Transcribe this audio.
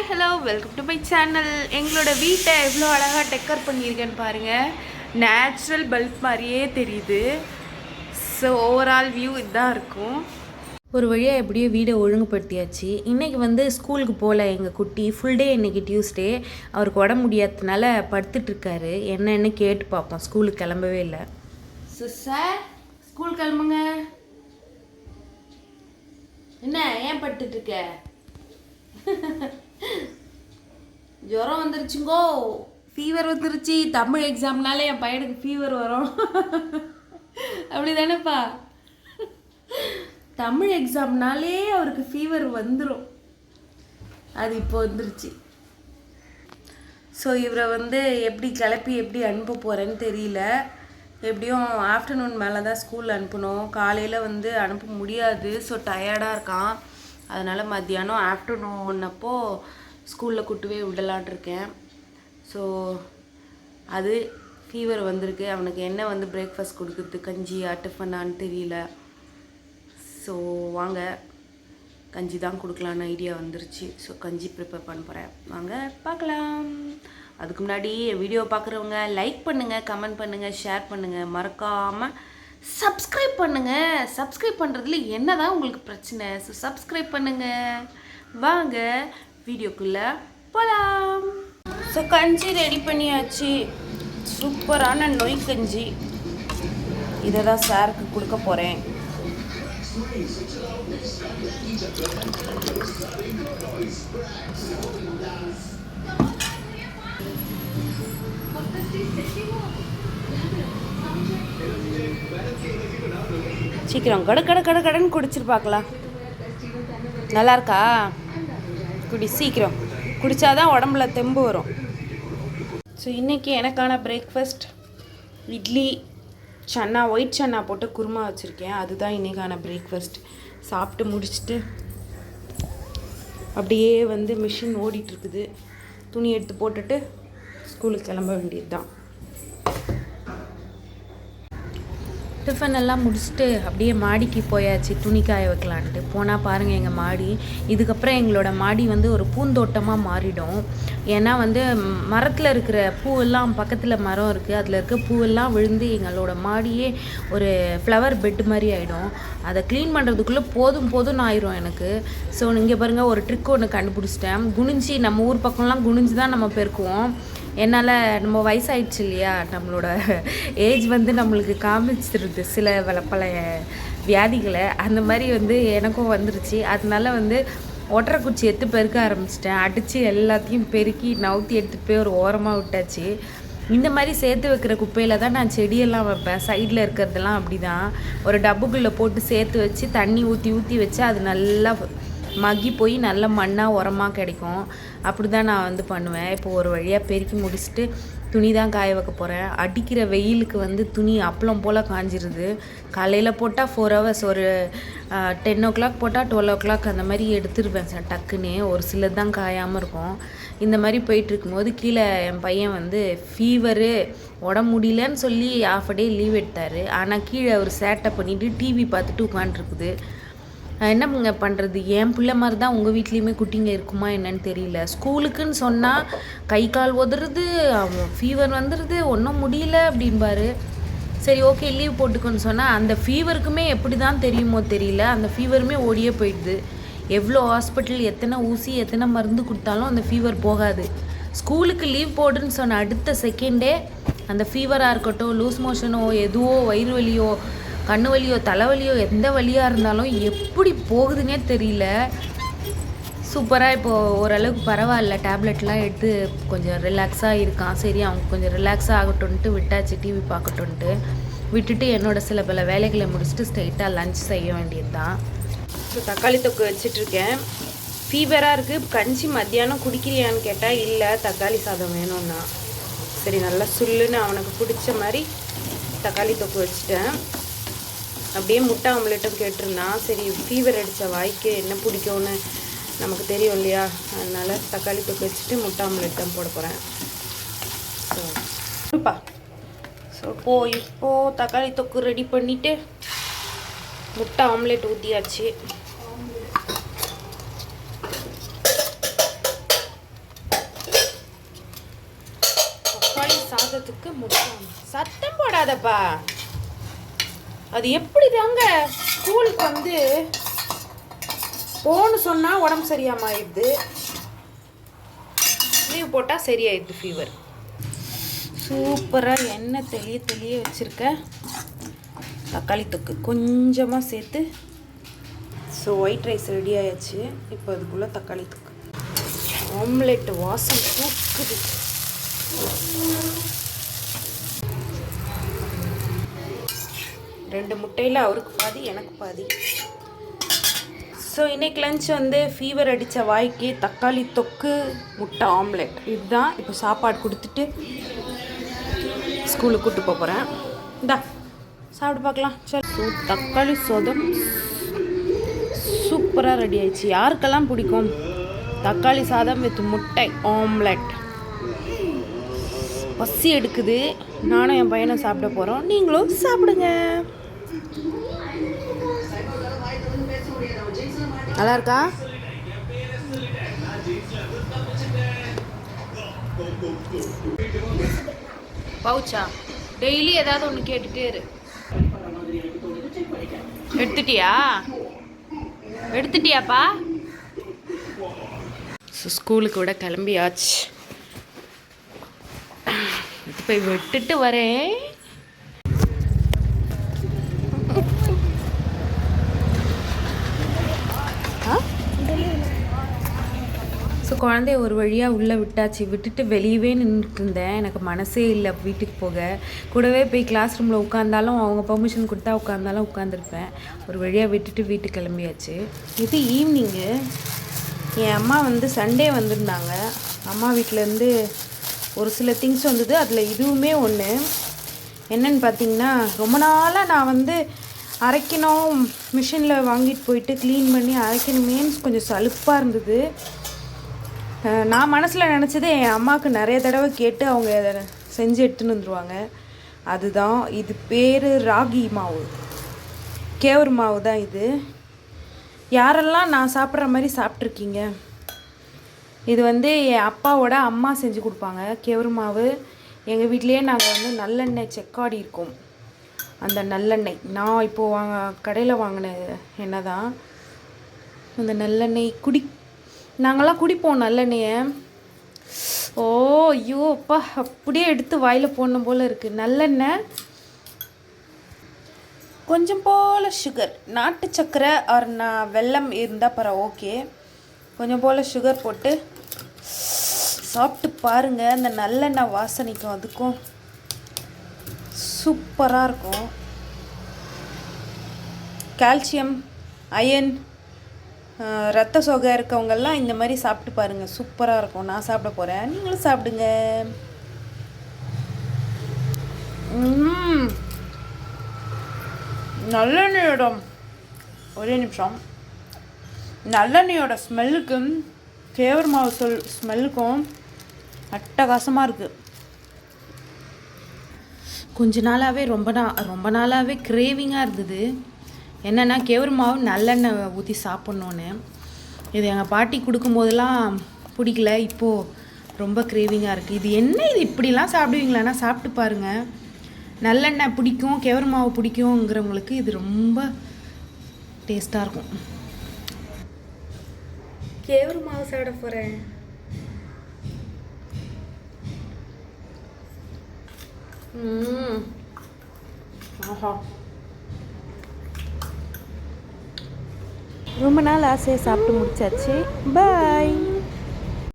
Hi hello welcome to my channel எங்களோட வீட்டை எவ்வளோ அழகாக டெக்கர் பண்ணியிருக்கேன்னு பாருங்கள் நேச்சுரல் பல்ப் மாதிரியே தெரியுது. ஸோ ஓவரால் வியூ இதுதான் இருக்கும். ஒரு வழியாக எப்படியோ வீடை ஒழுங்குபடுத்தியாச்சு. இன்றைக்கி வந்து ஸ்கூலுக்கு போகல எங்கள் குட்டி. ஃபுல் டே இன்றைக்கி டியூஸ்டே அவருக்கு உடம்பு முடியாததுனால படுத்துட்ருக்காரு என்னன்னு கேட்டு பார்ப்போம். ஸ்கூலுக்கு கிளம்பவே இல்லை. ஸோ சார் ஸ்கூல் கிளம்புங்க. என்ன ஏன் படுத்துட்ருக்க ஜுரம் வந்துருச்சுங்கோ. ஃபீவர் வந்துருச்சு. தமிழ் எக்ஸாம்னாலே என் பையனுக்கு ஃபீவர் வரும். அப்படி தானேப்பா தமிழ் எக்ஸாம்னாலே அவருக்கு ஃபீவர் வந்துடும் அது இப்போ வந்துருச்சு. ஸோ இவரை வந்து எப்படி கிளப்பி எப்படி அனுப்ப போகிறேன்னு தெரியல. எப்படியும் ஆஃப்டர்நூன் மேலே தான் ஸ்கூல் அனுப்பணும். காலையில் வந்து அனுப்ப முடியாது. ஸோ டயர்டாக இருக்கான். அதனால் மத்தியானம் ஆஃப்டர்நூன்னப்போ ஸ்கூலில் கூட்டுவே விடலான் இருக்கேன் ஸோ அது ஃபீவர் வந்திருக்கு. அவனுக்கு என்ன வந்து பிரேக்ஃபாஸ்ட் கொடுக்குறது? கஞ்சியா டிஃபனான்னு தெரியல. ஸோ வாங்க. கஞ்சி தான் கொடுக்கலான்னு ஐடியா வந்துருச்சு. ஸோ கஞ்சி ப்ரிப்பேர் பண்ண போகிறேன் வாங்க பார்க்கலாம். அதுக்கு முன்னாடி வீடியோ பார்க்குறவங்க லைக் பண்ணுங்கள் கமெண்ட் பண்ணுங்கள் ஷேர் பண்ணுங்கள் மறக்காமல் சப்ஸ்கிரைப் பண்ணுங்கள் சப்ஸ்கிரைப் பண்ணுறதுல என்ன தான் உங்களுக்கு பிரச்சனை? ஸோ சப்ஸ்கிரைப் பண்ணுங்கள் வாங்க வீடியோக்குள்ளே போகலாம் ஸோ கஞ்சி ரெடி பண்ணியாச்சு. சூப்பரான நொய் கஞ்சி. இதை தான் சாருக்கு கொடுக்க போகிறேன் சீக்கிரம் கட கட கட கடன்னு குடிச்சிரு பார்க்கலாம் நல்லா இருக்கா குடி சீக்கிரம். குடித்தாதான் உடம்புல தெம்பு வரும். ஸோ இன்றைக்கி எனக்கான பிரேக்ஃபாஸ்ட் இட்லி சன்னா ஒயிட் சன்னா போட்டு குருமா வச்சுருக்கேன். அதுதான் இன்றைக்கான பிரேக்ஃபாஸ்ட் சாப்பிட்டு முடிச்சுட்டு அப்படியே வந்து மிஷின் ஓடிட்டுருக்குது துணி எடுத்து போட்டுட்டு ஸ்கூலுக்கு கிளம்ப வேண்டியது தான் டிஃபன் எல்லாம் முடிச்சுட்டு அப்படியே மாடிக்கு போயாச்சு துணி காய வைக்கலான்ட்டு. போனால் பாருங்கள் எங்கள் மாடி. இதுக்கப்புறம் எங்களோட மாடி வந்து ஒரு பூந்தோட்டமாக மாறிடும். ஏன்னா வந்து மரத்தில் இருக்கிற பூவெல்லாம் பக்கத்தில் மரம் இருக்குது அதில் இருக்க பூவெல்லாம் விழுந்து எங்களோட மாடியே ஒரு ஃப்ளவர் பெட் மாதிரி ஆகிடும் அதை க்ளீன் பண்ணுறதுக்குள்ளே போதும் போதும்னு ஆயிரும் எனக்கு. ஸோ இங்கே பாருங்கள் ஒரு ட்ரிக் ஒன்று கண்டுபிடிச்சிட்டேன். குனிஞ்சி நம்ம ஊர் பக்கம்லாம் குனிஞ்சு தான் நம்ம பெருக்குவோம். என்னால் நம்ம வயசாயிடுச்சு இல்லையா? நம்மளோட ஏஜ் வந்து நம்மளுக்கு காமிச்சிருது சில வல- பல வியாதிகளை. அந்த மாதிரி வந்து எனக்கும் வந்துருச்சு. அதனால வந்து ஒட்டரை குச்சி எடுத்து பெருக்க ஆரம்பிச்சிட்டேன். அடித்து எல்லாத்தையும் பெருக்கி நவுத்தி எடுத்துகிட்டு போய் ஒரு ஓரமாக விட்டாச்சு. இந்த மாதிரி சேர்த்து வைக்கிற குப்பையில் தான் நான் செடியெல்லாம் வைப்பேன். சைடில் இருக்கிறதெல்லாம் அப்படி தான் ஒரு டப்புக்குள்ளே போட்டு சேர்த்து வச்சு தண்ணி ஊற்றி ஊற்றி வச்சு அது நல்லா மக்கி போய் நல்ல மண்ணாக உரமாக கிடைக்கும். அப்படி தான் நான் வந்து பண்ணுவேன். இப்போ ஒரு வழியாக பெருக்கி முடிச்சுட்டு துணி தான் காய வைக்க போகிறேன் அடிக்கிற வெயிலுக்கு வந்து துணி அப்பளம் போல் காஞ்சிருது. காலையில் போட்டால் ஃபோர் ஹவர்ஸ் ஒரு டென் ஓ கிளாக் போட்டால் டுவெல் ஓ கிளாக் அந்த மாதிரி எடுத்துருவேன் சார் டக்குன்னு. ஒரு சிலது தான் காயாமல் இருக்கும். இந்த மாதிரி போயிட்டு இருக்கும்போது கீழே என் பையன் வந்து ஃபீவரு உடம்பு முடியலன்னு சொல்லி ஆஃப் டே லீவ் எடுத்தார். ஆனால் கீழே அவர் சேட்டை பண்ணிவிட்டு டிவி பார்த்துட்டு உட்காண்ட்ருக்குது என்னங்க பண்ணுறது என் பிள்ளை மாதிரி தான் உங்கள் வீட்லேயுமே குட்டிங்க இருக்குமா என்னன்னு தெரியல. ஸ்கூலுக்குன்னு சொன்னால் கை கால் உதறது ஃபீவர் வந்துடுது ஒன்றும் முடியல அப்படின்பாரு சரி ஓகே லீவ் போட்டுக்கோன்னு சொன்னால் அந்த ஃபீவருக்குமே எப்படி தான் தெரியுமோ தெரியல. அந்த ஃபீவருமே ஓடியே போயிடுது. எவ்வளோ ஹாஸ்பிட்டல் எத்தனை ஊசி எத்தனை மருந்து கொடுத்தாலும் அந்த ஃபீவர் போகாது. ஸ்கூலுக்கு லீவ் போடுன்னு சொன்ன அடுத்த செகண்டே அந்த ஃபீவராக இருக்கட்டும் லூஸ் மோஷனோ எதுவோ வயிறு வலியோ கண்ணு வலியோ தலைவலியோ எந்த வழியாக இருந்தாலும் எப்படி போகுதுன்னே தெரியல. சூப்பராக இப்போது ஓரளவுக்கு பரவாயில்ல. டேப்லெட்லாம் எடுத்து கொஞ்சம் ரிலாக்ஸாக இருக்கான். சரி அவங்க கொஞ்சம் ரிலாக்ஸாக ஆகட்டும்ன்ட்டு விட்டாச்சு டிவி பார்க்கட்டும்ன்ட்டு விட்டுட்டு என்னோட சில பல வேலைகளை முடிச்சுட்டு ஸ்ட்ரைட்டாக லஞ்ச் செய்ய வேண்டியது தான் ஸோ தக்காளி தொக்கு வச்சிட்ருக்கேன். ஃபீவராக இருக்குது கஞ்சி மத்தியானம் குடிக்கிறியான்னு கேட்டால் இல்லை தக்காளி சாதம் வேணும்னா. சரி நல்லா சுல்லுன்னு அவனுக்கு பிடிச்ச மாதிரி தக்காளி தொக்கு வச்சுட்டேன். அப்படியே முட்டை ஆம்லெட்டும் கேட்டிருந்தான் சரி ஃபீவர் அடித்த வாய்க்கு என்ன பிடிக்கும்னு நமக்கு தெரியும் இல்லையா? அதனால் தக்காளி தொக்கு வச்சுட்டு முட்டை ஆம்லெட் போட போகிறேன் ஸோ இருப்பா ஸோ இப்போ இப்போது தக்காளி தொக்கு ரெடி பண்ணிவிட்டு முட்டை ஆம்லெட் ஊற்றியாச்சு தக்காளி சாதத்துக்கு முட்டை சத்தம் போடாதப்பா. அது எப்படி தாங்க ஸ்கூலுக்கு வந்து போன்னு சொன்னால் உடம்பு சரியாம ஆயிடுது லீவ் போட்டால் சரியாயிடுது ஃபீவர் சூப்பராக எண்ணெய் தெளிய தெளிய வச்சுருக்க. தக்காளி தொக்கு கொஞ்சமாக சேர்த்து. ஸோ ஒயிட் ரைஸ் ரெடி ஆயாச்சு. இப்போ அதுக்குள்ளே தக்காளி தொக்கு. ஆம்லெட் வாசம் தூக்குது. ரெண்டு முட்டையில் அவருக்கு பாதி எனக்கு பாதி. ஸோ இன்றைக்கி லஞ்ச் வந்து ஃபீவர் அடித்த வாய்க்கு தக்காளி தொக்கு முட்டை ஆம்லெட் இதுதான் இப்போ சாப்பாடு கொடுத்துட்டு ஸ்கூலுக்கு கூட்டு போக போகிறேன் இந்தா சாப்பிட்டு பார்க்கலாம். சரி. ஸோ தக்காளி சோதம் சூப்பராக ரெடி ஆயிடுச்சு. யாருக்கெல்லாம் பிடிக்கும்? தக்காளி சாதம் வித் முட்டை ஆம்லெட் பசி எடுக்குது. நானும் என் பையனும் சாப்பிட போகிறோம் நீங்களும் சாப்பிடுங்க. நல்லா இருக்கா பவுச்சா? டெய்லி ஏதாவது ஒன்று கேட்டுட்டே இரு. எடுத்துட்டியா? எடுத்துட்டியாப்பா? ஸோ ஸ்கூலுக்கு விட கிளம்பியாச்சு. போய் விட்டுட்டு வரேன். குழந்தைய ஒரு வழியாக உள்ளே விட்டாச்சு விட்டுட்டு வெளியவே நின்றுட்டு இருந்தேன் எனக்கு மனசே இல்லை வீட்டுக்கு போக. கூடவே போய் கிளாஸ் ரூமில் உட்காந்தாலும் அவங்க பெர்மிஷன் கொடுத்தா உட்காந்தாலும் உட்காந்துருப்பேன் ஒரு வழியாக விட்டுட்டு வீட்டுக்கு கிளம்பியாச்சு. இது ஈவினிங்கு என் அம்மா வந்து சண்டே வந்திருந்தாங்க. அம்மா வீட்டிலேருந்து ஒரு சில திங்ஸ் வந்தது. அதில் இதுவுமே ஒன்று என்னன்னு பார்த்தீங்கன்னா ரொம்ப நாளாக நான் வந்து அரைக்கணும் மிஷினில் வாங்கிட்டு போயிட்டு க்ளீன் பண்ணி அரைக்கணுமேன்னு கொஞ்சம் சலுப்பாக இருந்தது. நான் மனசில் நினச்சது என் அம்மாவுக்கு நிறைய தடவை கேட்டு அவங்க அதை செஞ்சு எடுத்துன்னு வந்துருவாங்க. அதுதான் இது பேர் ராகி மாவு. கேவுரு மாவு தான் இது. யாரெல்லாம் நான் சாப்பிட்ற மாதிரி சாப்பிட்ருக்கீங்க இது வந்து என் அப்பாவோட அம்மா செஞ்சு கொடுப்பாங்க கேவுரு மாவு. எங்கள் வீட்லேயே நாங்கள் வந்து நல்லெண்ணெய் செக்காடி இருக்கோம். அந்த நல்லெண்ணெய். நான் இப்போது வாங்க கடையில் வாங்கின எண்ணெய் தான். அந்த நல்லெண்ணெய் குடி நாங்களாம் குடிப்போம் நல்லெண்ணெயை. ஓ ஐயோ அப்பா அப்படியே எடுத்து வாயில் போடணும் போல் இருக்குது நல்லெண்ணெய். கொஞ்சம் போல் சுகர் நாட்டு சக்கரை ஆர் நான் வெல்லம் இருந்தால் பரவ ஓகே கொஞ்சம் போல் சுகர் போட்டு சாப்பிட்டு பாருங்கள் அந்த நல்லெண்ணெய் வாசனைக்கும் அதுக்கும் சூப்பராக இருக்கும். கால்சியம் அயன் ரத்த சோகை இருக்கவங்கெல்லாம் இந்த மாதிரி சாப்பிட்டு பாருங்கள் சூப்பராக இருக்கும். நான் சாப்பிட போகிறேன் நீங்களும் சாப்பிடுங்க. நல்லெண்ணெயோட ஒரே நிமிஷம். நல்லெண்ணெயோட ஸ்மெல்லுக்கும் கேவர் மாவு சொல் ஸ்மெல்லுக்கும் அட்டகாசமாக இருக்குது கொஞ்ச நாளாகவே ரொம்ப நா ரொம்ப நாளாகவே கிரேவிங்காக இருந்தது. என்னென்னா கேவுரு மாவு நல்லெண்ணெய் ஊற்றி சாப்பிட்ணுன்னு இது எங்கள் பாட்டி கொடுக்கும்போதெல்லாம் பிடிக்கல. இப்போது ரொம்ப கிரேவிங்காக இருக்குது இது என்ன இது இப்படிலாம் சாப்பிடுவீங்களான்னா சாப்பிட்டு பாருங்கள் நல்லெண்ணெய் பிடிக்கும் கேவுரு மாவு பிடிக்குங்கிறவங்களுக்கு இது ரொம்ப டேஸ்ட்டாக இருக்கும். கேவுரு மாவு சாப்பிட போகிறேன் ம் ஆஹா. ரொம்ப நாள் ஆசையை சாப்பிட்டு முடிச்சாச்சு. பாய்